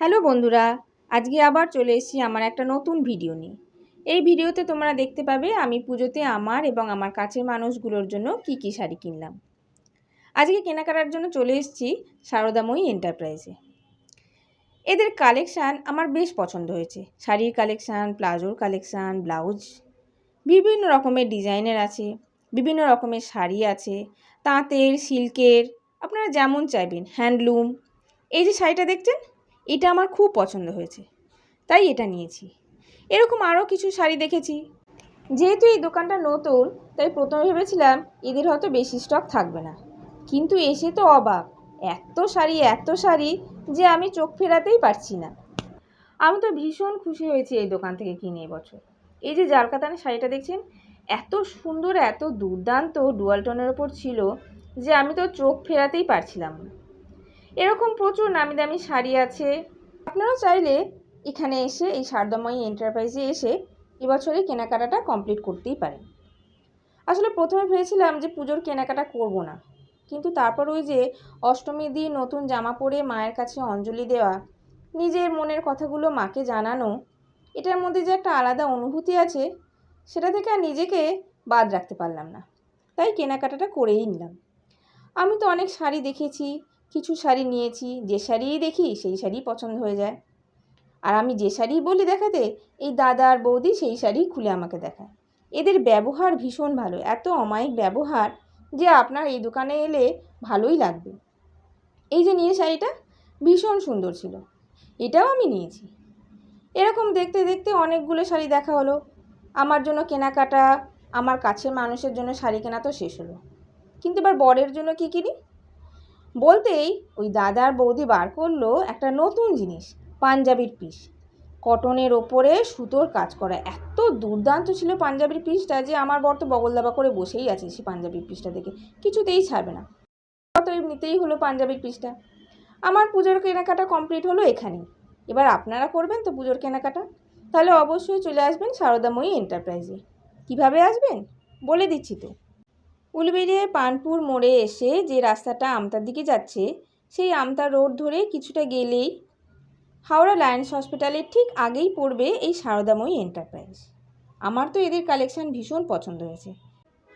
Hello বন্ধুরা, আজকে আবার চলে এসেছি আমার একটা নতুন ভিডিও নিয়ে। এই ভিডিওতে তোমরা দেখতে পাবে আমি পুজোতে আমার এবং আমার কাছের মানুষগুলোর জন্য কি কি শাড়ি কিনলাম। আজকে কেনাকাটার জন্য চলে এসেছি সারদাময়ী এন্টারপ্রাইজে। এদের কালেকশান আমার বেশ পছন্দ হয়েছে। শাড়ির কালেকশান, প্লাজোর কালেকশান, ব্লাউজ, বিভিন্ন রকমের ডিজাইনের আছে, বিভিন্ন রকমের শাড়ি আছে, তাঁতের, সিল্কের, আপনারা যেমন চাইবেন, হ্যান্ডলুম। এই যে শাড়িটা দেখছেন এটা আমার খুব পছন্দ হয়েছে। তাই এটা নিয়েছি। এরকম আরও কিছু শাড়ি দেখেছি। যেহেতু এই দোকানটা নতুন, তাই প্রথমে ভেবেছিলাম এদের হয়তো বেশি স্টক থাকবে না। কিন্তু এসে তো অবাক, এত শাড়ি এত শাড়ি যে আমি চোখ ফেরাতেই পারছি না। আমি তো ভীষণ খুশি হয়েছি এই দোকান থেকে কিনে এবছর এই যে জালকাতানের শাড়িটা দেখছেন, এত সুন্দর, এত দুর্দান্ত ডুয়াল টোনের ওপর ছিল যে আমি তো চোখ ফেরাতেই পারছিলাম না। এরকম প্রচুর নামি দামি শাড়ি আছে। আপনারাও চাইলে এখানে এসে এই সারদাময়ী এন্টারপ্রাইজে এসে এবছরে কেনাকাটাটা কমপ্লিট করতেই পারেন। আসলে প্রথমে ভেবেছিলাম যে পুজোর কেনাকাটা করব না। কিন্তু তারপর ওই যে অষ্টমীর দিন নতুন জামা পরে মায়ের কাছে অঞ্জলি দেওয়া, নিজের মনের কথাগুলো মাকে জানানো, এটার মধ্যে যে একটা আলাদা অনুভূতি আছে, সেটা থেকে আর নিজেকে বাদ রাখতে পারলাম না। তাই কেনাকাটাটা করেই নিলাম। আমি তো অনেক শাড়ি দেখেছি কিছু শাড়ি নিয়েছি, যে শাড়িই দেখি সেই শাড়িই পছন্দ হয়ে যায়। আর আমি যে শাড়ি বলি দেখাতে, এই দাদা আর বৌদি সেই শাড়ি খুলে আমাকে দেখায়। এদের ব্যবহার ভীষণ ভালো, এত অমায়িক ব্যবহার যে আপনার এই দোকানে এলে ভালোই লাগবে। এই যে নিয়ে শাড়িটা, ভীষণ সুন্দর ছিল। এটাও আমি নিয়েছি। এরকম দেখতে দেখতে অনেকগুলো শাড়ি দেখা হলো। আমার জন্য কেনাকাটা, আমার কাছের মানুষের জন্য শাড়ি কেনা তো শেষ হলো। কিন্তু এবার বরের জন্য কী কিনি? বলতেই ওই দাদার বৌদি বার করল একটা নতুন জিনিস, পাঞ্জাবির পিস। কটনের ওপরে সুতোর কাজ করা। এত দুর্দান্ত ছিল পাঞ্জাবির পিসটা যে আমার বর তো বগল দাবা করে বসেই আছে সেই পাঞ্জাবির পিসটা দেখে। কিছুতেই ছাড়বে না। কত নিতেই হলো পাঞ্জাবির পিসটা। আমার পুজোর কেনাকাটা কমপ্লিট হলো এখানেই। এবার আপনারা করবেন তো পুজোর কেনাকাটা? তাহলে অবশ্যই চলে আসবেন সারদাময়ী এন্টারপ্রাইজে। কীভাবে আসবেন? বলে দিচ্ছি তো। উলবেড়িয়ায় পানপুর মোড়ে এসে যে রাস্তাটা আমতার দিকে যাচ্ছে, সেই আমতা রোড ধরে কিছুটা গেলেই হাওড়া লায়ন্স হসপিটালের ঠিক আগেই পড়বে এই সারদাময়ী এন্টারপ্রাইজ। আমার তো এদের কালেকশান ভীষণ পছন্দ হয়েছে।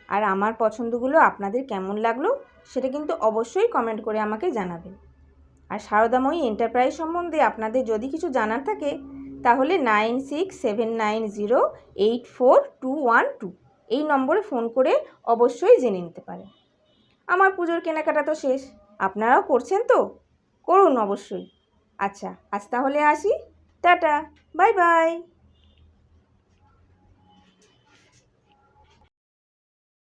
আর আমার পছন্দগুলো আপনাদের কেমন লাগল, সেটা কিন্তু অবশ্যই কমেন্ট করে আমাকে জানাবেন। আর সারদাময়ী এন্টারপ্রাইজ সম্বন্ধে আপনাদের যদি কিছু জানার থাকে, তাহলে nine six seven nine zero eight four two one two. এই নম্বরে ফোন করে অবশ্যই জেনে নিতে পারেন আমার পুজোর কেনাকাটা তো শেষ। আপনারাও করছেন তো? করুন অবশ্যই। আচ্ছা আজ তাহলে আসি। Tata, bye bye.